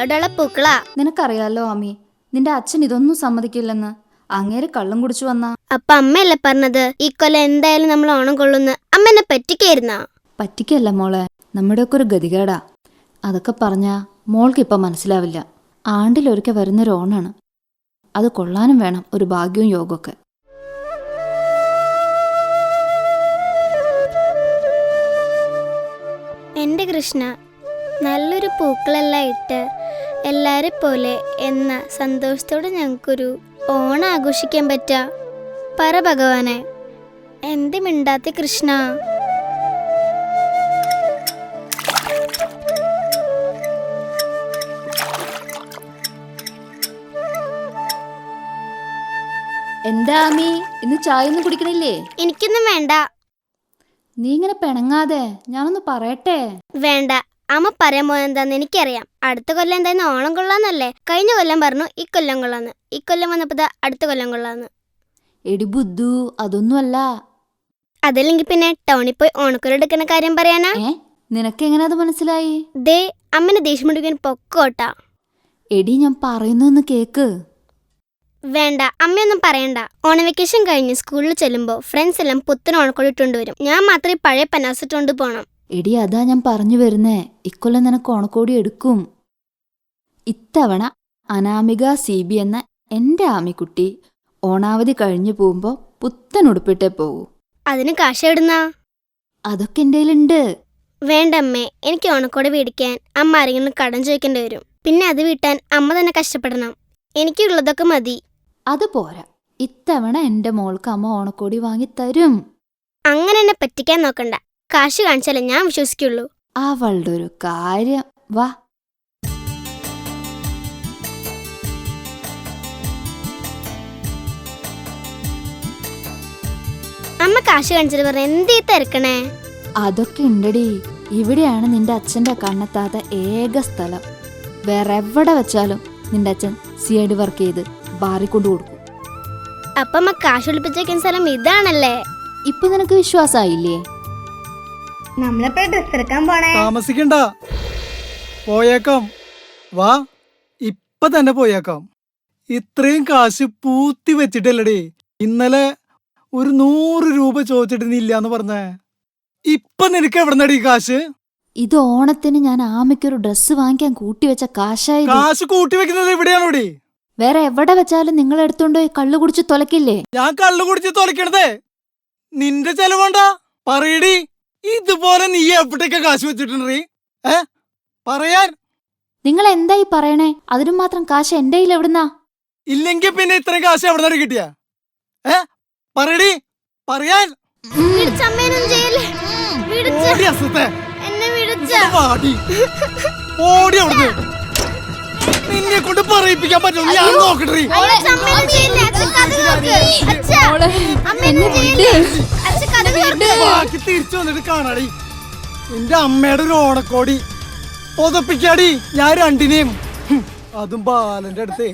കളോടുള്ള പൂക്കളാ നിനക്കറിയാലോ അമ്മി നിന്റെ അച്ഛൻ ഇതൊന്നും സമ്മതിക്കില്ലെന്ന്. അങ്ങേര് കള്ളം കുടിച്ചു വന്ന. അപ്പൊ അമ്മയല്ലേ പറഞ്ഞത്? ഈ കൊല്ലം എന്തായാലും നമ്മൾ ഓണം കൊള്ളുന്ന. അമ്മ എന്നെ പറ്റിക്കായിരുന്നാ? പറ്റിക്കല്ല മോളെ നമ്മുടെയൊക്കെ ഒരു ഗതികേടാ. അതൊക്കെ പറഞ്ഞാ ഇപ്പൊ മനസ്സിലാവില്ല. ആണ്ടിലൊരിക്കൽ വരുന്നൊരു ഓണാണ്. അത് കൊള്ളാനും വേണം ഒരു ഭാഗ്യവും യോഗമൊക്കെ എന്റെ കൃഷ്ണ നല്ലൊരു പൂക്കളെല്ലാം ഇട്ട് എല്ലാരെ പോലെ എന്ന സന്തോഷത്തോടെ ഞങ്ങൾക്കൊരു ഓണം ആഘോഷിക്കാൻ പറ്റാ. പറ ഭഗവാനെ. എന്ത് മിണ്ടാത്ത കൃഷ്ണ. എന്താ മീ ഇന്ന് ചായ ഒന്നും കുടിക്കണില്ലേ? എനിക്കൊന്നും വേണ്ട. നീ ഇങ്ങനെ പിണങ്ങാതെ ഞാനൊന്ന് പറയട്ടെ? വേണ്ട. അമ്മ പറയാൻ പോയെന്താന്ന് എനിക്കറിയാം. അടുത്ത കൊല്ലം എന്തായാലും ഓണം കൊള്ളാന്നല്ലേ? കഴിഞ്ഞ കൊല്ലം പറഞ്ഞു ഈ കൊല്ലം കൊള്ളാന്ന്. ഈ കൊല്ലം വന്നപ്പോ അടുത്ത കൊല്ലം കൊള്ളാന്ന്. എടി ബുദ്ധു അതൊന്നുമല്ല. അതല്ലെങ്കിൽ പിന്നെ ടൗണിൽ പോയി ഓണക്കുര എടുക്കുന്ന കാര്യം പറയാനാ? ഏ? നിനക്ക് എങ്ങനെ അത് മനസ്സിലായി? ദേ അമ്മനെ ദേഷ്യം പിടിക്കാൻ പൊക്കോട്ടാ. എടി ഞാൻ പറയുന്നൊന്ന് കേക്ക്. വേണ്ട അമ്മയൊന്നും പറയണ്ട. ഓണ വെക്കേഷൻ കഴിഞ്ഞ് സ്കൂളിൽ ചെല്ലുമ്പോൾ ഫ്രണ്ട്സ് എല്ലാം പുത്തൻ ഓണക്കോടി ഇട്ടുകൊണ്ട് വരും. ഞാൻ മാത്രമേ പഴയ പനാസിട്ടുകൊണ്ട് പോണം. എടി അതാ ഞാൻ പറഞ്ഞു വരുന്നേ. ഇക്കൊല്ലം നിനക്ക് ഓണക്കോടി എടുക്കും. ഇത്തവണ അനാമിക സി ബി എന്ന എന്റെ ആമിക്കുട്ടി ഓണാവധി കഴിഞ്ഞു പോകുമ്പോൾ പുത്തൻ ഉടുപ്പിട്ടേ പോകൂ അതിന് കാശ അതൊക്കെ എന്റെ കയ്യിലുണ്ട്. വേണ്ട അമ്മേ എനിക്ക് ഓണക്കോടി മേടിക്കാൻ അമ്മ ആരെങ്കിലും കടം ചോദിക്കേണ്ടി വരും. പിന്നെ അത് വീട്ടാൻ അമ്മ തന്നെ കഷ്ടപ്പെടണം. എനിക്കുള്ളതൊക്കെ മതി. അത് പോരാ. ഇത്തവണ എന്റെ മോൾക്ക് അമ്മ ഓണക്കോടി വാങ്ങി തരും. അങ്ങനെ എന്നെ പറ്റിക്കാൻ നോക്കണ്ട. കാശ് കാണിച്ചാലേ ഞാൻ വിശ്വസിക്കുള്ളൂ. അവളുടെ ഒരു കാര്യം. വാ. അമ്മ കാശ് കാണിച്ചിട്ട് പറഞ്ഞ എന്തീ തിരക്കണേ? അതൊക്കെ ഉണ്ടടി. ഇവിടെയാണ് നിന്റെ അച്ഛന്റെ കണ്ണെത്താത്ത ഏക സ്ഥലം. വേറെ എവിടെ വെച്ചാലും നിന്റെ അച്ഛൻ സി ഐ ഡി വർക്ക് ചെയ്ത് ബാറി കൊണ്ടു കൊടുക്കും. അപ്പൊ അമ്മ കാശ് ഒളിപ്പിച്ചേക്കുന്ന സ്ഥലം ഇതാണല്ലേ? ഇപ്പൊ നിനക്ക് വിശ്വാസമായില്ലേ? നമ്മളെപ്പോഴും ഡ്രസ് എടുക്കാൻ പോണേ. താമസിക്കണ്ട. പോയേക്കാം. വാ ഇപ്പൊ തന്നെ പോയേക്കാം. ഇത്രയും കാശ് പൂത്തി വെച്ചിട്ടല്ലടി. ഇന്നലെ ഒരു നൂറ് രൂപ ചോദിച്ചിട്ട് നീ ഇല്ലാന്ന് പറഞ്ഞേ. ഇപ്പൊ നിനക്ക് എവിടെ എവിടുന്നടി കാശ്? ഇത് ഓണത്തിന് ഞാൻ ആമയ്ക്കൊരു ഡ്രസ്സ് വാങ്ങിക്കാൻ കൂട്ടിവെച്ച കാശായി കാശ് കൂട്ടി വെക്കുന്നത് ഇവിടെയാണോടി? വേറെ എവിടെ വെച്ചാലും നിങ്ങൾ എടുത്തോണ്ട് പോയി കള്ളു കുടിച്ച് തുലക്കില്ലേ? ഞാൻ കള്ളു കുടിച്ച് തൊലക്കണതേ. നിന്റെ ചെലവുണ്ടാ പറയടി. ഇതുപോലെ നീ എവിടേക്ക് കാശ് വെച്ചിട്ടുണ്ട് ഏ? പറയാൻ. നിങ്ങൾ എന്തായി പറയണേ? അതിനും മാത്രം കാശ് എന്റെ കയ്യിൽ എവിടുന്നാ? ഇല്ലെങ്കിൽ പിന്നെ ഇത്രയും കാശ് എവിടെ നിന്ന് കിട്ടിയ? ഏ? പറയടി. പറയാൻ. ഓടി ഓടി അവിടുന്ന്. നിന്നെ കൊണ്ട് പറയിപ്പിക്കാൻ പറ്റും ഞാൻ നോക്കട്ടെ. ബാക്കി തിരിച്ചു വന്നിട്ട് കാണാടി. നിന്റെ അമ്മയുടെ ഒരു ഓണക്കോടി. പൊതപ്പിക്കാടി ഞാൻ രണ്ടിനെയും. അതും ബാലന്റെ അടുത്തേ.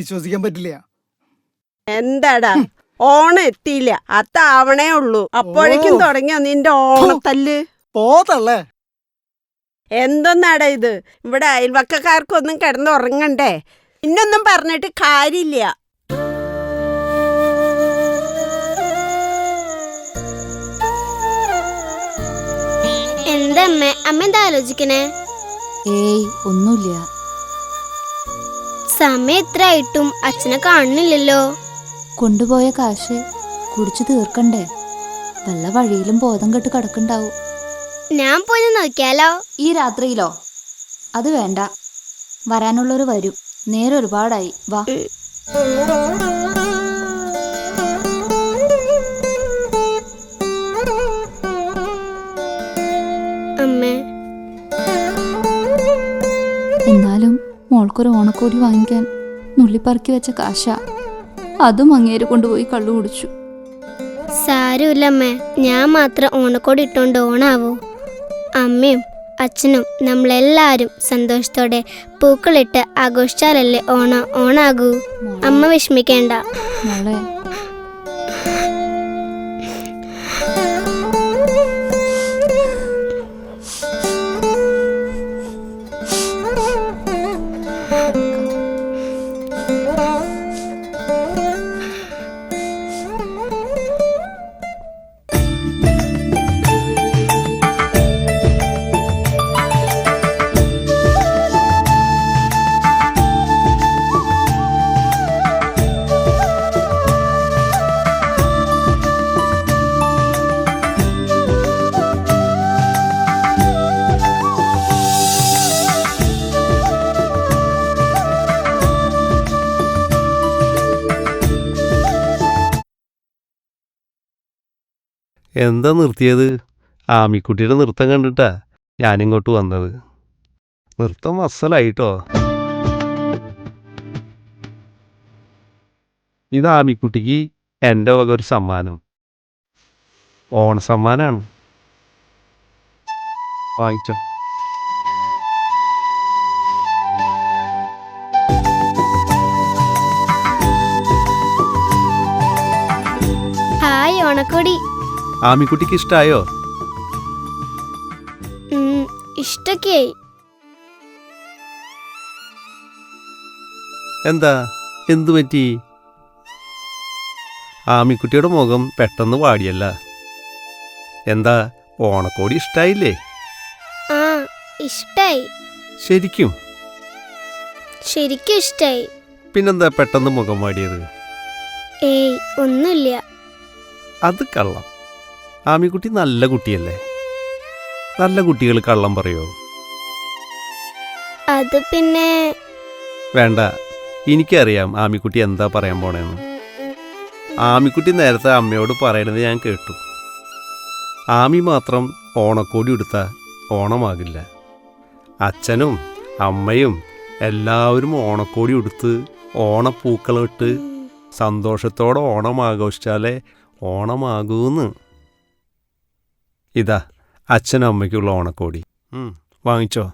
വിശ്വസിക്കാൻ പറ്റില്ല. എന്താടാ? ഓണം എത്തിയില്ല. അത്താവണേ ഉള്ളൂ. അപ്പോഴേക്കും. തുടങ്ങിയോ നിന്റെ ഓണത്തല്ല്? പോതല്ലേ. എന്തൊന്നാടാ ഇത്? ഇവിടെ അയൽവക്കക്കാർക്കൊന്നും കിടന്നുറങ്ങണ്ടേ? ഇന്നൊന്നും പറഞ്ഞിട്ട് കാര്യമില്ല. എന്താ അമ്മ അമ്മ എന്താ ആലോചിക്കണേ? ഏയ് ഒന്നുമില്ല. സമയം എത്ര ആയിട്ടും അച്ഛനെ കാണുന്നില്ലല്ലോ. കൊണ്ടുപോയ കാശ് കുടിച്ചു തീർക്കണ്ടേ? വല്ല വഴിയിലും ബോധം കെട്ട് കിടക്കണ്ടാവും. ഞാൻ പോയി നോക്കിയാലോ? ഈ രാത്രിയിലോ? അത് വേണ്ട. വരാനുള്ളവർ വരും. നേരെ ഒരുപാടായി. വാ. അമ്മേ. നമുക്കൊരു ഓണക്കോടി വാങ്ങിക്കാൻ നുള്ളിപ്പറക്കി വെച്ച കാശ. അതും അങ്ങേര് കൊണ്ടുപോയി കള്ളു കുടിച്ചു. സാരമില്ലമ്മേ ഞാൻ മാത്രം ഓണക്കോടി ഇട്ടുകൊണ്ട് ഓണാവൂ. അമ്മയും അച്ഛനും നമ്മളെല്ലാവരും സന്തോഷത്തോടെ പൂക്കളിട്ട് ആഘോഷിച്ചാലല്ലേ ഓണം ഓണാകൂ. അമ്മ വിഷമിക്കേണ്ട. മോളെ എന്താ നിർത്തിയത്? ആമിക്കുട്ടിയുടെ നൃത്തം കണ്ടിട്ടാ ഞാനിങ്ങോട്ട് വന്നത്. നൃത്തം അസലായിട്ടോ ഇത് ആമിക്കുട്ടിക്ക് എന്റെ വക ഒരു സമ്മാനം. ഓണസമ്മാനാണ്. വാങ്ങിച്ചോ. ഹായ് ഓണക്കോടി. ആമിക്കുട്ടിക്ക് ഇഷ്ടായോ? ഇഷ്ടക്കായി എന്താ? എന്തു പറ്റി? ആമിക്കുട്ടിയുടെ മുഖം പെട്ടെന്ന് വാടിയല്ല. എന്താ ഓണക്കോടി ഇഷ്ടായില്ലേ? ആ ഇഷ്ടായി. ശരിക്കും? ശരിക്കും ഇഷ്ടായി. പിന്നെന്താ പെട്ടെന്ന് മുഖം വാടിയത്? ഏയ് ഒന്നുമില്ല. അത് കള്ളം. ആമിക്കുട്ടി നല്ല കുട്ടിയല്ലേ? നല്ല കുട്ടികൾ കള്ളം പറയോ? അത് പിന്നെ വേണ്ട എനിക്കറിയാം ആമിക്കുട്ടി എന്താ പറയാൻ പോണേന്ന്. ആമിക്കുട്ടി നേരത്തെ അമ്മയോട് പറയണത് ഞാൻ കേട്ടു. ആമി മാത്രം ഓണക്കോടി എടുത്ത ഓണമാകില്ല. അച്ഛനും അമ്മയും എല്ലാവരും ഓണക്കോടി ഉടുത്ത് ഓണപ്പൂക്കളിട്ട് സന്തോഷത്തോടെ ഓണം ആഘോഷിച്ചാലേ ഓണമാകൂന്ന്. ഇതാ അച്ഛനും അമ്മയ്ക്കുള്ള ഓണക്കോടി. വാങ്ങിച്ചോ?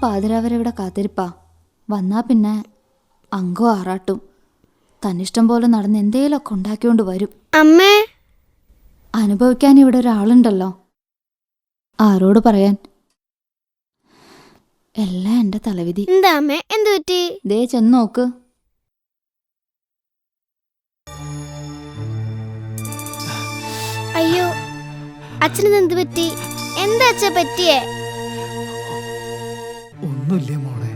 എന്നും പാതിരാവരെ കാത്തിരിപ്പാ. വന്നാ പിന്നെ അങ്കോ ആറാട്ടും. തന്നിഷ്ടം പോലെ നടന്ന് എന്തേലൊക്കെ ഉണ്ടാക്കിക്കൊണ്ട് വരും. അമ്മേ. അനുഭവിക്കാൻ ഇവിടെ ഒരാളുണ്ടല്ലോ. ആരോട് പറയാൻ? എല്ലാം എന്റെ തലവിധി. എന്താ അമ്മേ? എന്തു പറ്റി? ദേ ചെന്ന് നോക്ക്. അയ്യോ അച്ഛനെന്ത് പറ്റി? എന്താ അച്ഛ പറ്റിയേ? ഒന്നുമില്ല മോളെ?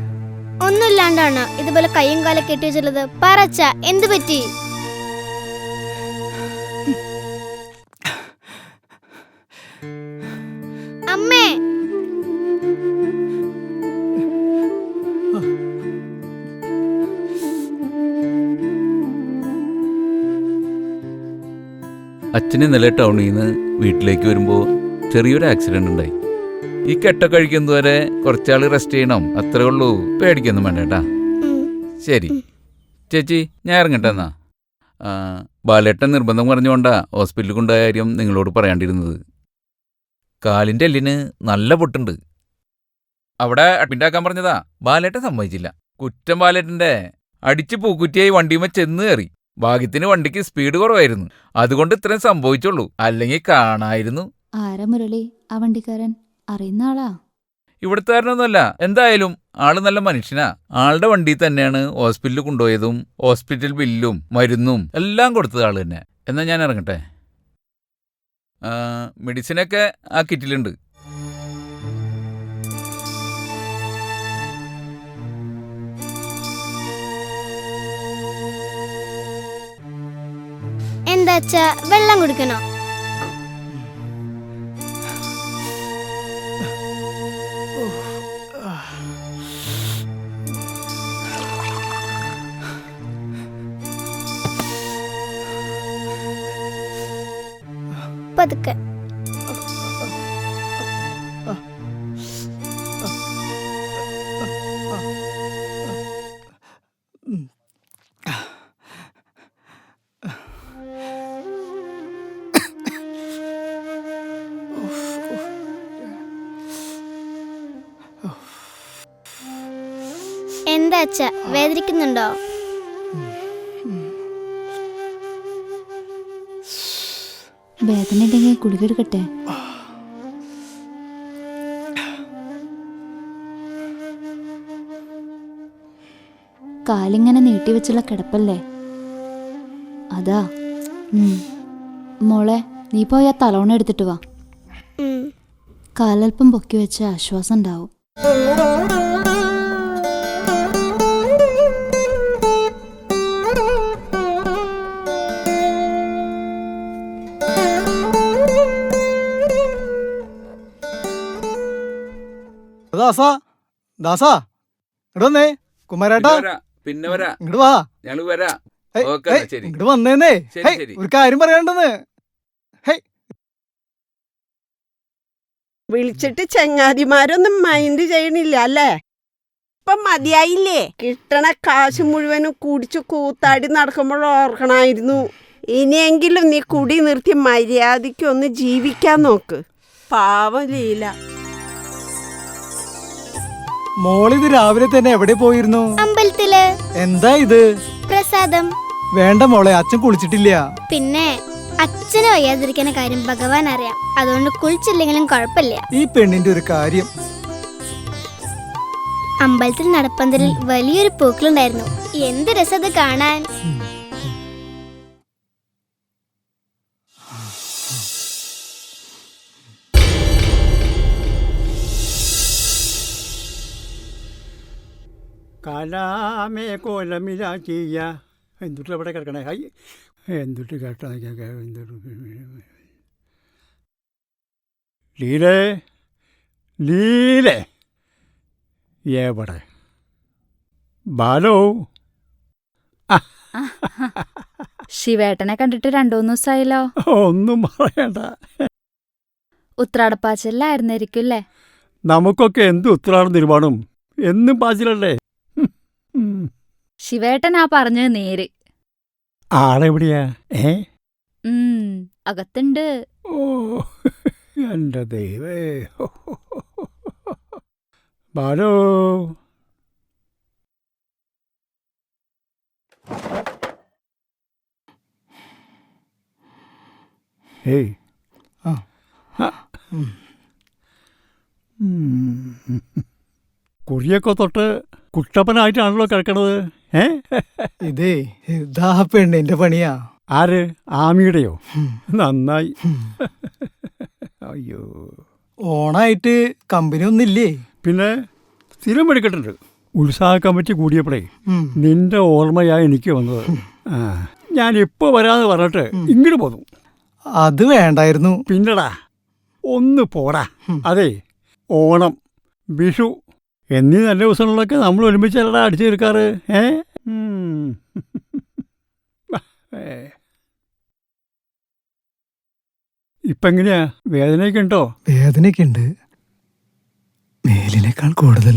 ഒന്നുമില്ലാണ്ടാണ്. ഇതുപോലെ കയ്യും കാലം കെട്ടി വെച്ചുള്ളത് പറച്ച എന്ത് പറ്റി? അമ്മേ. അച്ഛൻ ഇന്നലെ ടൗണിൽ നിന്ന് വീട്ടിലേക്ക് വരുമ്പോൾ ചെറിയൊരു ആക്സിഡന്റ് ഉണ്ടായി. ഈ കെട്ട കഴിക്കുന്നതുവരെ കുറച്ചാൾ റെസ്റ്റ് ചെയ്യണം. അത്രേ ഉള്ളൂ. പേടിക്കൊന്നും വേണ്ട കേട്ടാ. ശരി. ചേച്ചി ഞാൻ ഇറങ്ങട്ടെ എന്നാ. ബാലേട്ടൻ നിർബന്ധം പറഞ്ഞുകൊണ്ടാ ഹോസ്പിറ്റലിൽ കൊണ്ടുപോയ കാര്യം നിങ്ങളോട് പറയാണ്ടിരുന്നത്. കാലിന്റെ എല്ലിന് നല്ല പൊട്ടുണ്ട്. അവിടെ അഡ്മിറ്റ് ആക്കാൻ പറഞ്ഞതാ. ബാലേട്ടൻ സമ്മതിച്ചില്ല. കുറ്റം ബാലേട്ടന്റെ അടിച്ച് പൂക്കുറ്റിയായി വണ്ടിയുമേ ചെന്ന് കയറി. ഭാഗ്യത്തിന് വണ്ടിക്ക് സ്പീഡ് കുറവായിരുന്നു. അതുകൊണ്ട് ഇത്രയും സംഭവിച്ചുള്ളൂ. അല്ലെങ്കിൽ കാണായിരുന്നു. ആരാ മുരളി? ആ വണ്ടിക്കാരൻ. അറിയുന്ന ആളാ. ഇവിടുത്തുകാരനൊന്നുമല്ല. എന്തായാലും ആൾ നല്ല മനുഷ്യനാ. ആളുടെ വണ്ടി തന്നെയാണ് ഹോസ്പിറ്റലിൽ കൊണ്ടുപോയതും ഹോസ്പിറ്റൽ ബില്ലും മരുന്നും എല്ലാം കൊടുത്തത് ആൾ തന്നെ. എന്നാ ഞാൻ ഇറങ്ങട്ടെ? മെഡിസിനൊക്കെ ആ കിറ്റിലുണ്ട്. എന്താച്ചാ വെള്ളം കുടിക്കണോ? പതുക്കെ. എന്താ അച്ഛാ? വേദനിക്കുന്നുണ്ടോ? വേദന ഉണ്ടെങ്കിൽ ഗുളിക എടുക്കട്ടെ? കാലിങ്ങനെ നീട്ടിവെച്ചുള്ള കിടപ്പല്ലേ? അതാ. മോളെ നീ പോയി ആ തലോണ എടുത്തിട്ട് വാ. കാലൽപ്പം പൊക്കി വെച്ച ആശ്വാസം ഉണ്ടാവും. ദാസാ ദാസാ. ഇങ്ങോട്ട് വന്നേ കുമാരേട്ടാ. പിന്നെ വരാ, പിന്നെ വരാ. ഇങ്ങോട്ട് വാ. ഞങ്ങൾ വരാ. ഏയ്, ഓക്കെ ഏയ്, എന്നാ ശരി. ഇങ്ങോട്ട് വന്നേന്നേ. ശരി, ഹേയ്, ശരി. ഒരു കാര്യം പറയാണ്ടെന്ന്. വിളിച്ചിട്ട് ചങ്ങാതിമാരൊന്നും മൈൻഡ് ചെയ്യണില്ല അല്ലേ? ഇപ്പൊ മതിയായില്ലേ? കിട്ടണ കാശ് മുഴുവനും കുടിച്ച് കൂത്താടി നടക്കുമ്പോൾ ഓർക്കണായിരുന്നു. ഇനിയെങ്കിലും നീ കുടി നിർത്തി മര്യാദയ്ക്ക് ഒന്ന് ജീവിക്കാൻ നോക്ക്. പാവം ലീല. മോളിത് രാവിലെ തന്നെ എവിടെ പോയിരുന്നു? അമ്പലത്തിൽ. എന്താ ഇത്? പ്രസാദം. വേണ്ട മോളെ അച്ഛൻ കുളിച്ചിട്ടില്ല. പിന്നെ അച്ഛനെ വയ്യാതിരിക്കുന്ന കാര്യം ഭഗവാൻ അറിയാം. അതുകൊണ്ട് കുളിച്ചില്ലെങ്കിലും കുഴപ്പമില്ല. ഈ പെണ്ണിന്റെ ഒരു കാര്യം. അമ്പലത്തിൽ നടപ്പന്തലിൽ വലിയൊരു പൂക്കളുണ്ടായിരുന്നു. എന്ത് രസം അത് കാണാൻ. കലാമേ കോലമിലാക്കിയ. എന്തുട്ട് അവിടെ കിടക്കണേ? ഹൈ. എന്തുട്ട് കേട്ടാ? എന്തുട്ട്? ലീലേ? ലീലേ? എവിടെ? ബാലോ? ശിവേട്ടനെ കണ്ടിട്ട് രണ്ടു മൂന്ന് ദിവസമായല്ലോ ഒന്നും പറയണ്ട. ഉത്രാടപ്പാച്ചിലായിരുന്നിരിക്കും അല്ലേ നമുക്കൊക്കെ എന്ത് ഉത്രാടം തീരുമാനം എന്നും പാച്ചിലല്ലേ. ശിവേട്ടനാ പറഞ്ഞത് നേര് ആളെവിടെയാ ഏ ഉം അകത്തുണ്ട് ഓ എന്റെ ദൈവേ ബാലോ ഏയ് ആ. ആ. ഉം. ഉം. കുറിയൊക്കെ തൊട്ട് കുട്ടപ്പനായിട്ടാണല്ലോ കിടക്കണത്? ഏ? ഇതേ ഇതാ പെണ്ണിന്റെ പണിയാ. ആര്? ആമിയുടെയോ? നന്നായി. അയ്യോ. ഓണായിട്ട് കമ്പനി ഒന്നില്ലേ പിന്നെ സ്ഥിരം എടുക്കട്ടുണ്ട് ഉത്സാഹ കമ്മിറ്റി കൂടിയപ്പോഴേ നിന്റെ ഓർമ്മയാ എനിക്ക് വന്നത്. ഞാൻ ഇപ്പൊ വരാന്ന് പറഞ്ഞിട്ട്. ഇങ്ങോട്ട് പോന്നു. അത് വേണ്ടായിരുന്നു. പിന്നടാ ഒന്ന് പോടാ. അതെ ഓണം വിഷു എന്നീ നല്ല ദിവസങ്ങളിലൊക്കെ നമ്മൾ ഒരുമിച്ചല്ലടാ അടിച്ചു തീർക്കാറ് ഏ? ഇപ്പൊ എങ്ങനെയാ? വേദനയൊക്കെ ഉണ്ടോ? വേദനയൊക്കെ ഉണ്ട് മേലിനേക്കാൾ കൂടുതൽ.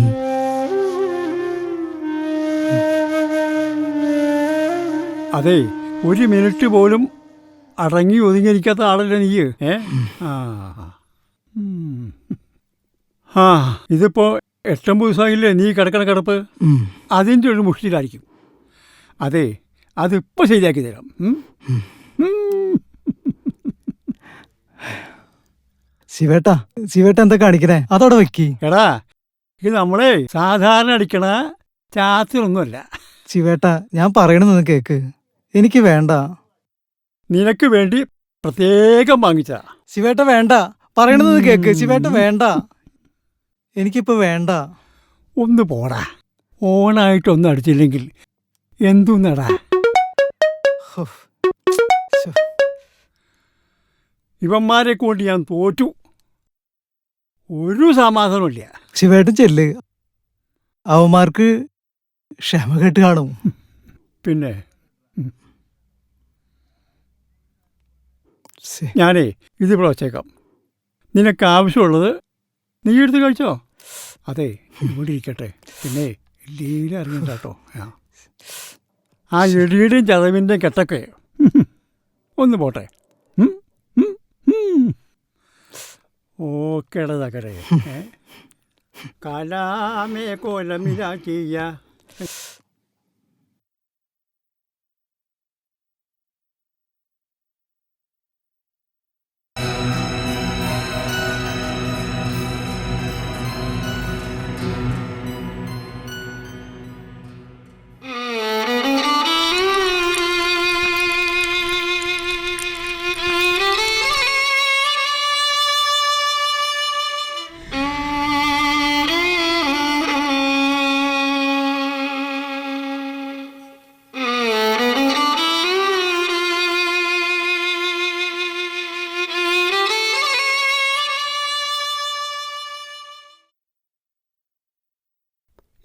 അതെ ഒരു മിനിറ്റ് പോലും അടങ്ങി ഒതുങ്ങിയിരിക്കാത്ത ആളല്ലേ നീ ഏ? ആ ഉം. എട്ടൊമ്പത് ദിവസമായില്ലേ നീ കിടക്കണ കിടപ്പ്. അതിന്റെ ഒരു മുഷ്ടിയിലായിരിക്കും. അതെ അതിപ്പോൾ ശരിയാക്കി തരാം. ശിവേട്ട. ശിവേട്ടാ എന്താ കാണിക്കണേ? അതവിടെ വെക്കി. എടാ ഇത് നമ്മളെ സാധാരണ അടിക്കണ ചാത്തിലൊന്നുമല്ല ശിവേട്ട ഞാൻ പറയണെന്ന് കേക്ക്. എനിക്ക് വേണ്ട. നിനക്ക് വേണ്ടി പ്രത്യേകം വാങ്ങിച്ച ശിവേട്ട വേണ്ട. പറയണെന്ന് കേക്ക്. ശിവേട്ട വേണ്ട. എനിക്കിപ്പോ വേണ്ട. ഒന്ന് പോടാ. ഓണായിട്ടൊന്നും അടിച്ചില്ലെങ്കിൽ എന്തുന്നടാ. ഇവന്മാരെ കൊണ്ട് ഞാൻ തോറ്റു. ഒരു സമാധാനമില്ല ശിവേട്ടൻ ചെല്ല്. അവന്മാർക്ക് ക്ഷമ കെട്ട് കാണും. പിന്നെ. ഞാനേ ഇത് വച്ചേക്കാം. നിനക്ക് ആവശ്യമുള്ളത് നീ എടുത്ത് കഴിച്ചോ അതെ ഇവിടെ ഇരിക്കട്ടെ പിന്നെ ലീല അറിയണ്ട കേട്ടോ ആ. ആ ഇടിയുടെയും ചതവിന്റെയും കെട്ടൊക്കെ ഒന്ന് പോട്ടെ ഉം, ഉം, ഉം. ഓക്കേടാ തകരെ ഏ? കലാമേ കോലമിലാക്കിയ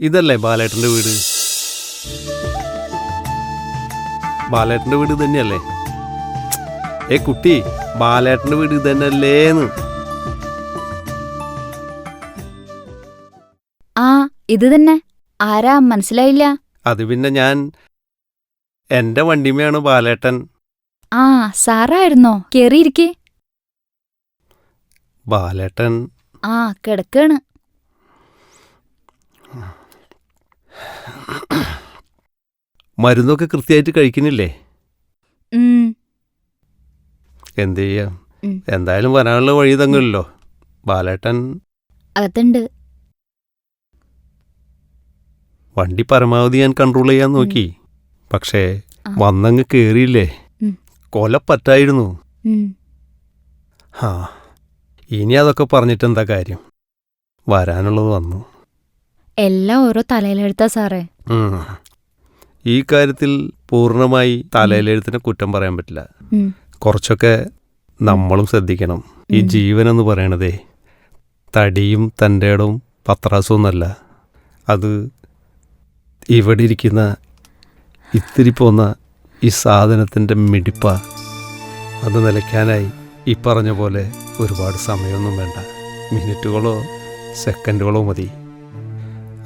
ഇതല്ലേ ബാലേട്ടന്റെ വീട്? ബാലേട്ടന്റെ വീട് തന്നെയല്ലേ ഏ കുട്ടി ബാലേട്ടന്റെ വീട് ഇത് തന്നെയല്ലേന്ന് ആ ഇത് തന്നെ. ആരാ? മനസ്സിലായില്ല. അത് പിന്നെ ഞാൻ എന്റെ വണ്ടിമയാണ് ബാലേട്ടൻ. ആ സാറായിരുന്നോ? കേറിയിരിക്കേ. ബാലേട്ടൻ. ആ കിടക്കാണ്. മരുന്നൊക്കെ കൃത്യമായിട്ട് കഴിക്കുന്നില്ലേ? ഉം, എന്ത് ചെയ്യാം? ഉം. എന്തായാലും വരാനുള്ള വഴി തങ്ങില്ലല്ലോ ബാലേട്ടൻ അകത്തുണ്ട്. വണ്ടി പരമാവധി ഞാൻ കൺട്രോൾ ചെയ്യാൻ നോക്കി. പക്ഷേ ആ. വന്നങ്ങ് കേറിയില്ലേ? ഉം. കൊല പറ്റായിരുന്നു. ഉം. ആ ഇനി അതൊക്കെ പറഞ്ഞിട്ട് എന്താ കാര്യം? വരാനുള്ളത് വന്നു. എല്ലാം ഓരോ തലയിലെടുത്താ സാറേ. ഈ കാര്യത്തിൽ പൂർണമായി തലയിലെഴുത്തിനെ കുറ്റം പറയാൻ പറ്റില്ല. കുറച്ചൊക്കെ നമ്മളും ശ്രദ്ധിക്കണം. ഈ ജീവൻ എന്ന് പറയണതേ തടിയും തന്റെ ഇടവും പത്രാസവും ഒന്നല്ല അത് ഇവിടെ ഇരിക്കുന്ന ഇത്തിരി പോന്ന ഈ സാധനത്തിന്റെ മിടിപ്പ അത് നിലയ്ക്കാനായി ഈ പറഞ്ഞ പോലെ ഒരുപാട് സമയമൊന്നും വേണ്ട. മിനിറ്റുകളോ സെക്കൻഡുകളോ മതി.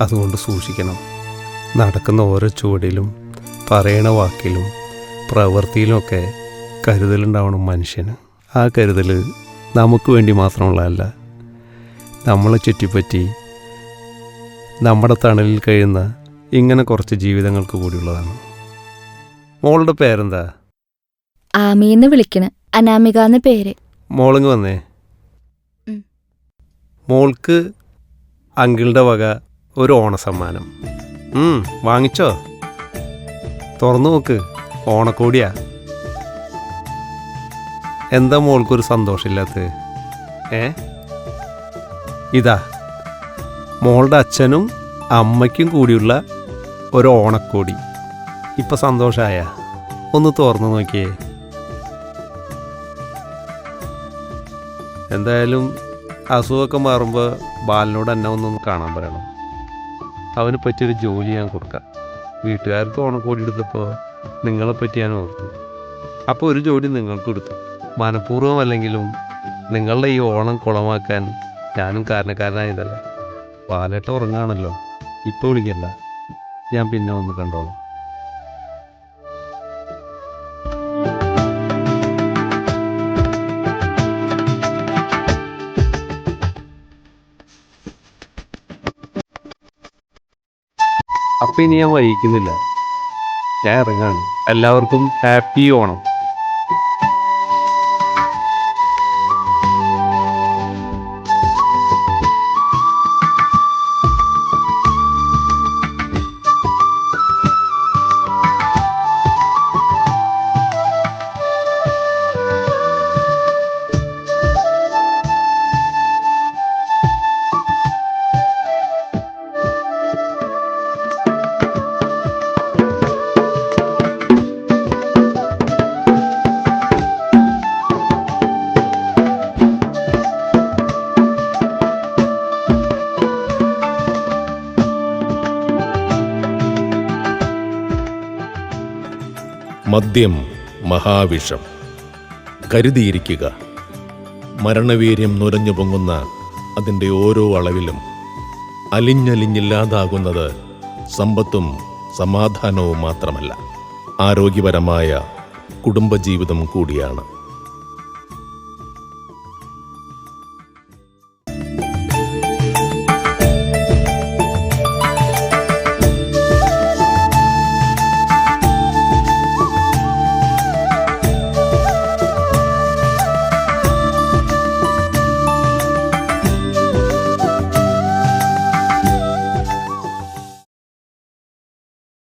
അതുകൊണ്ട് സൂക്ഷിക്കണം. നടക്കുന്ന ഓരോ ചുവടിലും പറയണ വാക്കിലും പ്രവൃത്തിയിലുമൊക്കെ കരുതലുണ്ടാവണം മനുഷ്യന്. ആ കരുതൽ നമുക്ക് വേണ്ടി മാത്രമുള്ളതല്ല നമ്മളെ ചുറ്റിപ്പറ്റി നമ്മുടെ തണലിൽ കഴിയുന്ന ഇങ്ങനെ കുറച്ച് ജീവിതങ്ങൾക്ക് കൂടിയുള്ളതാണ്. മോളുടെ പേരെന്താ? ആമിന്ന് വിളിക്കണ. അനാമിക എന്ന പേര്. മോളിങ് വന്നേ? മോൾക്ക് അങ്കിളുടെ വക ഒരു ഓണസമ്മാനം. വാങ്ങിച്ചോ? തുറന്നു നോക്ക് ഓണക്കോടിയാ. എന്താ മോൾക്കൊരു സന്തോഷമില്ലാത്തത്? ഏ? ഇതാ മോളുടെ അച്ഛനും അമ്മയ്ക്കും കൂടിയുള്ള ഒരു ഓണക്കോടി. ഇപ്പം സന്തോഷമായ ഒന്ന് തുറന്നു നോക്കിയേ. എന്തായാലും അസുഖമൊക്കെ മാറുമ്പോൾ ബാലിനോട് എന്നെ ഒന്നൊന്ന് കാണാൻ പറയണം. അവന് പറ്റിയൊരു ജോലി ഞാൻ കൊടുക്കാം. വീട്ടുകാർക്ക് ഓണക്കോടി എടുത്തപ്പോൾ നിങ്ങളെ പറ്റി ഞാൻ ഓർത്തു. അപ്പോൾ ഒരു ജോലി നിങ്ങൾക്ക് കൊടുത്തു. മനഃപൂർവം അല്ലെങ്കിലും നിങ്ങളുടെ ഈ ഓണം കുളമാക്കാൻ ഞാനും കാരണക്കാരനായതല്ല? പാലേട്ട ഉറങ്ങാണല്ലോ. ഇപ്പോൾ വിളിക്കണ്ട. ഞാൻ പിന്നെ ഒന്ന് കണ്ടോളാം. അപ്പം ഇനി ഞാൻ വഹിക്കുന്നില്ല ഞാൻ ഇറങ്ങാണ്. എല്ലാവർക്കും ഹാപ്പി ഓണം. മദ്യം മഹാവിഷം. കരുതിയിരിക്കുക. മരണവീര്യം നുരഞ്ഞു പൊങ്ങുന്ന അതിന്റെ ഓരോ അളവിലും അലിഞ്ഞലിഞ്ഞില്ലാതാകുന്നത് സമ്പത്തും സമാധാനവും മാത്രമല്ല ആരോഗ്യപരമായ കുടുംബജീവിതം കൂടിയാണ്.